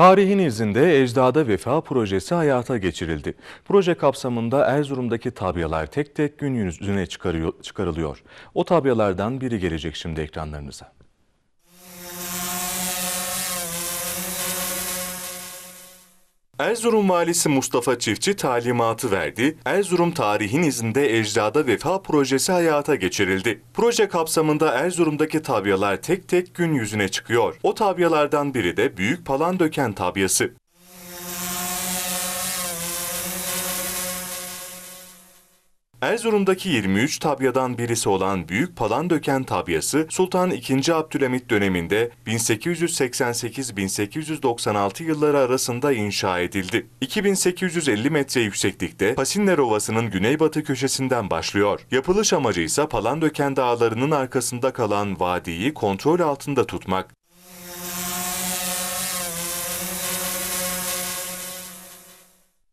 Tarihin izinde Ecdada Vefa projesi hayata geçirildi. Proje kapsamında Erzurum'daki tabyalar tek tek gün yüzüne çıkarılıyor. O tabyalardan biri gelecek şimdi ekranlarınıza. Erzurum Valisi Mustafa Çiftçi talimatı verdi. Erzurum tarihin izinde Ecdada Vefa projesi hayata geçirildi. Proje kapsamında Erzurum'daki tabyalar tek tek gün yüzüne çıkıyor. O tabyalardan biri de Büyük Palandöken tabyası. Erzurum'daki 23 tabyadan birisi olan Büyük Palandöken tabyası Sultan II. Abdülhamit döneminde 1888-1896 yılları arasında inşa edildi. 2850 metre yükseklikte Pasinler Ovası'nın güneybatı köşesinden başlıyor. Yapılış amacı ise Palandöken dağlarının arkasında kalan vadiyi kontrol altında tutmak.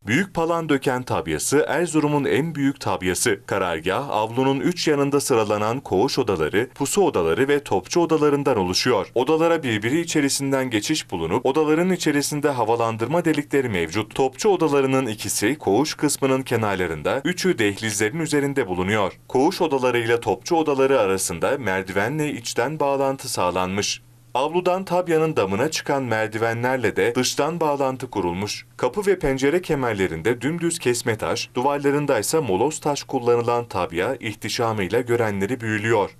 Büyük Palandöken tabyası Erzurum'un en büyük tabyası. Karargah, avlunun üç yanında sıralanan koğuş odaları, pusu odaları ve topçu odalarından oluşuyor. Odalara birbiri içerisinden geçiş bulunup odaların içerisinde havalandırma delikleri mevcut. Topçu odalarının ikisi koğuş kısmının kenarlarında, üçü dehlizlerin üzerinde bulunuyor. Koğuş odalarıyla topçu odaları arasında merdivenle içten bağlantı sağlanmış. Avludan tabyanın damına çıkan merdivenlerle de dıştan bağlantı kurulmuş. Kapı ve pencere kemerlerinde dümdüz kesme taş, duvarlarında ise moloz taş kullanılan tabya ihtişamıyla görenleri büyülüyor.